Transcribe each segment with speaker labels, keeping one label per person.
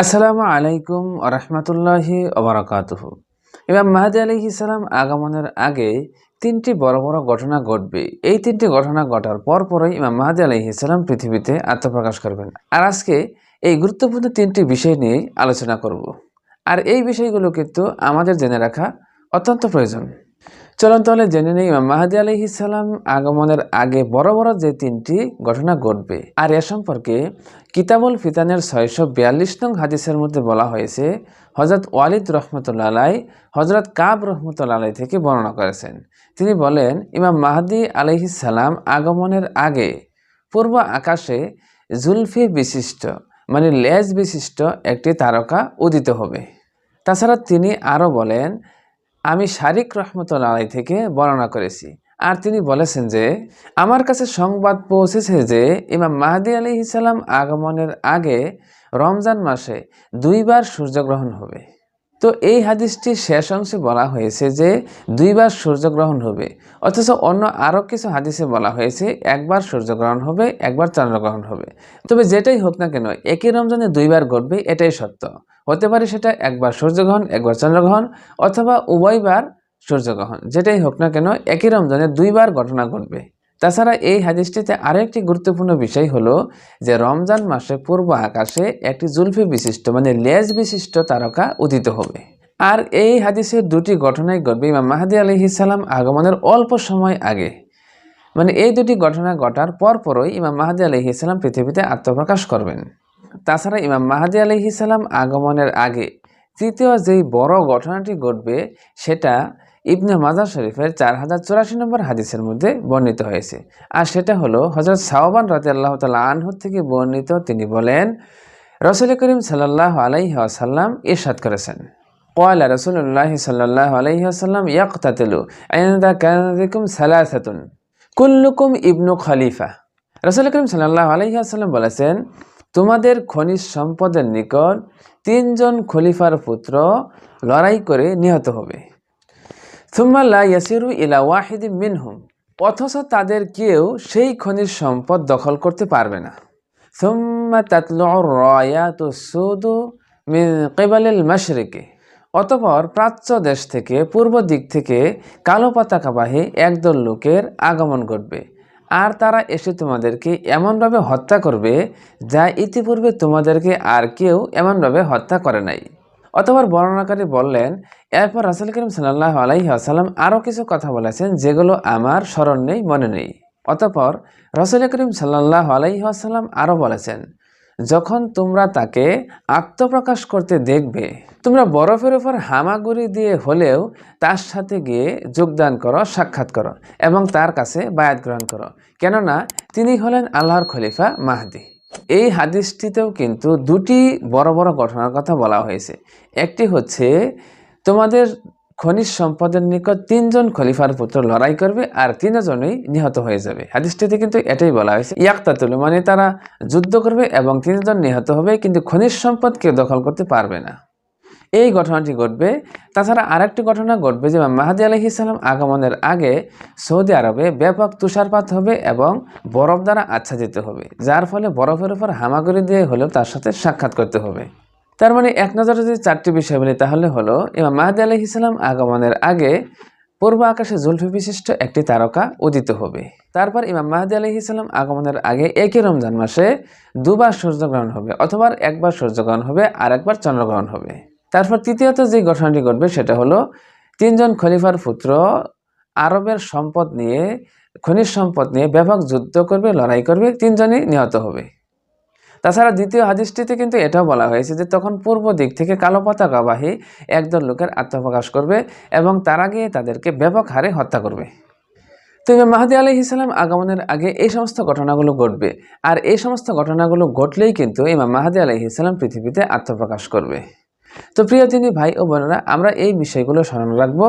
Speaker 1: আসসালামু আলাইকুম রহমতুল্লাহি ওবরাকাতুহু ইমাম মাহাদি আলহি সালাম আগমনের আগে তিনটি বড় বড় ঘটনা ঘটবে। এই তিনটি ঘটনা ঘটার পর পরই ইমাম মাহাদি আলহি সালাম পৃথিবীতে আত্মপ্রকাশ করবেন। আর আজকে এই গুরুত্বপূর্ণ তিনটি বিষয় নিয়েই আলোচনা করব। আর এই বিষয়গুলো কিন্তু আমাদের জেনে রাখা অত্যন্ত প্রয়োজন। চলুন তাহলে জেনে নেই, ইমাম মাহাদি আলহি সালাম আগমনের আগে বড় বড় যে তিনটি ঘটনা ঘটবে। আর এ সম্পর্কে কিতাবুল ফিতানের ছয়শো বিয়াল্লিশ নং হাদিসের মধ্যে বলা হয়েছে হজরত ওয়ালিদ রহমতুল্লা আলাই হজরত কাব রহমতুল্লা আলাই থেকে বর্ণনা করেছেন। তিনি বলেন, ইমাম মাহাদি সালাম আগমনের আগে পূর্ব আকাশে জুলফি বিশিষ্ট মানে লেজ বিশিষ্ট একটি তারকা উদিত হবে। তাছাড়া তিনি আরও বলেন আমি শারিক রহমতুল্লা আলাই থেকে বর্ণনা করেছি। আর তিনি বলেছেন যে, আমার কাছে সংবাদ পৌঁছেছে যে, ইমাম মাহাদি আলী ইসালাম আগমনের আগে রমজান মাসে দুইবার সূর্যগ্রহণ হবে। তো এই হাদিসটি শেষ অংশে বলা হয়েছে যে দুইবার সূর্যগ্রহণ হবে। অথচ অন্য আরও কিছু হাদিসে বলা হয়েছে, একবার সূর্যগ্রহণ হবে, একবার চন্দ্রগ্রহণ হবে। তবে যেটাই হোক না কেন, একই রমজানে দুইবার ঘটবে, এটাই সত্য। হতে পারে সেটা একবার সূর্যগ্রহণ, একবার চন্দ্রগ্রহণ, অথবা উভয়বার সূর্যগ্রহণ। যেটাই হোক না কেন, একই রমজানে দুইবার ঘটনা ঘটবে। তাছাড়া এই হাদিসটিতে আরও একটি গুরুত্বপূর্ণ বিষয় হলো যে রমজান মাসে পূর্ব আকাশে একটি জুলফি বিশিষ্ট মানে লেজ বিশিষ্ট তারকা উদিত হবে। আর এই হাদিসের দুটি ঘটনাই ঘটবে ইমাম মাহাদি আলহিসাল্লাম আগমনের অল্প সময় আগে। মানে এই দুটি ঘটনা ঘটার পরপরই ইমাম মাহাদি আলহিসাল্লাম পৃথিবীতে আত্মপ্রকাশ করবেন। তাছাড়া ইমাম মাহাদি আলহিসাল্লাম আগমনের আগে তৃতীয় যেই বড় ঘটনাটি ঘটবে, সেটা ইবনে মাজার শরীফের চার হাজার চুরাশি নম্বর হাদিসের মধ্যে বর্ণিত হয়েছে। আর সেটা হলো হজরত সাহবান রাতে আল্লাহ তাল্লাহ আনহুর থেকে বর্ণিত, তিনি বলেন, রসুল করিম সাল্লাহ আলাইসাল্লাম ইরশাদ করেছেন। কয়লা রসুল্লাহ সাল্লাহ আলাইসাল্লাম ইয়াকতাতেলু আইনদা কানাদিকুম সালাসাতুন, কুল্লুকুম ইবনু খলিফা। রসুল করিম সাল্লাহ আসাল্লাম বলেছেন, তোমাদের খনিজ সম্পদের নিকট তিনজন খলিফার পুত্র লড়াই করে নিহত হবে। থুম্মাল্লা ইয়াসিরু ইলা ওয়াহিদ মিনহুম, অথচ তাদের কেউ সেই খনিজ সম্পদ দখল করতে পারবে না। থুম্মা তাতলু রয়াতু সুদু মিন কেবালিল মাশরিকে, অতপর প্রাচ্য দেশ থেকে, পূর্ব দিক থেকে কালো পতাকাবাহী একদল লোকের আগমন ঘটবে। আর তারা এসে তোমাদেরকে এমনভাবে হত্যা করবে, যা ইতিপূর্বে তোমাদেরকে আর কেউ এমনভাবে হত্যা করে নাই। অতবার বর্ণনাকারী বললেন, এরপর রাসুল করিম সাল্লাহ আলাইহি আসাল্লাম আরও কিছু কথা বলেছেন যেগুলো আমার স্মরণ নেই, মনে নেই। অতপর রসুল করিম সাল্লাহ আলাইহি আসাল্লাম আরও বলেছেন, যখন তোমরা তাকে আত্মপ্রকাশ করতে দেখবে, তোমরা বরফের উপর হামাগুড়ি দিয়ে হলেও তার সাথে গিয়ে যোগদান করো, সাক্ষাৎ করো এবং তার কাছে বায়াত গ্রহণ করো। কেননা তিনি হলেন আল্লাহর খলিফা মাহদি। এই হাদিসটিতেও কিন্তু দুটি বড় বড় ঘটনার কথা বলা হয়েছে। একটি হচ্ছে, তোমাদের খনিজ সম্পদের নিকট তিনজন খলিফার পুত্র লড়াই করবে আর তিনজনই নিহত হয়ে যাবে। হাদিসটিতে কিন্তু এটাই বলা হয়েছে, ইয়াক্তাতুল মানে তারা যুদ্ধ করবে এবং তিনজন নিহত হবে, কিন্তু খনিজ সম্পদ কেউ দখল করতে পারবে না। এই ঘটনাটি ঘটবে। তাছাড়া আরেকটি ঘটনা ঘটবে যে মাহাদি আলহি ইসলাম আগমনের আগে সৌদি আরবে ব্যাপক তুষারপাত হবে এবং বরফ দ্বারা আচ্ছাদিত হবে, যার ফলে বরফের উপর হামাগুড়ি দিয়ে হলেও তার সাথে সাক্ষাৎ করতে হবে। তার মানে এক নজরে যদি চারটি বিষয় বলি তাহলে হলো, ইমাম মাহাদি আলহি ইসলাম আগমনের আগে পূর্ব আকাশে জুলফি বিশিষ্ট একটি তারকা উদিত হবে। তারপর ইমাম মাহাদি আলহি ইসলাম আগমনের আগে একই রমজান মাসে দুবার সূর্যগ্রহণ হবে, অথবা একবার সূর্যগ্রহণ হবে আর একবার চন্দ্রগ্রহণ হবে। তারপর তৃতীয়ত যে ঘটনাটি ঘটবে সেটা হলো তিনজন খলিফার পুত্র আরবের সম্পদ নিয়ে, খনিজ সম্পদ নিয়ে ব্যাপক যুদ্ধ করবে, লড়াই করবে, তিনজনই নিহত হবে। তাছাড়া দ্বিতীয় হাদিসটিতে কিন্তু এটাও বলা হয়েছে যে তখন পূর্ব দিক থেকে কালো পতাকাবাহী একদল লোকের আত্মপ্রকাশ করবে এবং তারা গিয়ে তাদেরকে ব্যাপক হারে হত্যা করবে। তো মাহাদি আলি ইসলাম আগমনের আগে এই সমস্ত ঘটনাগুলো ঘটবে আর এই সমস্ত ঘটনাগুলো ঘটলেই কিন্তু ইমাম মাহাদি আলি ইসলাম পৃথিবীতে আত্মপ্রকাশ করবে। তো প্রিয় তিনি ভাই ও বোনেরা, আমরা এই বিষয়গুলো স্মরণ রাখব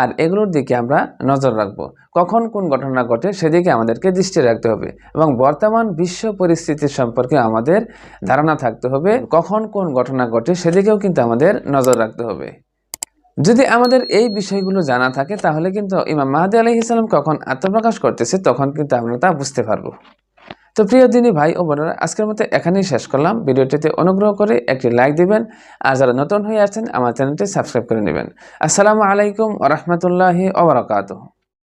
Speaker 1: আর এগুলোর দিকে আমরা নজর রাখব। কখন কোন ঘটনা ঘটে সেদিকে আমাদেরকে দৃষ্টি রাখতে হবে এবং বর্তমান বিশ্ব পরিস্থিতির সম্পর্কে আমাদের ধারণা থাকতে হবে। কখন কোন ঘটনা ঘটে সেদিকেও কিন্তু আমাদের নজর রাখতে হবে। যদি আমাদের এই বিষয়গুলো জানা থাকে তাহলে কিন্তু ইমাম মাহাদি আলহ ইসলাম কখন আত্মপ্রকাশ করতেছে তখন কিন্তু আমরা তা বুঝতে পারব। তো প্রিয় দিনী ভাই ও বোনেরা, আজকের মতো এখানেই শেষ করলাম। ভিডিওটিতে অনুগ্রহ করে একটি লাইক দিবেন আর যারা নতুন হয়ে আসছেন, আমার চ্যানেলটি সাবস্ক্রাইব করে নেবেন। আসসালামু আলাইকুম ওরহমতুল্লাহি ওবরাকাতুহ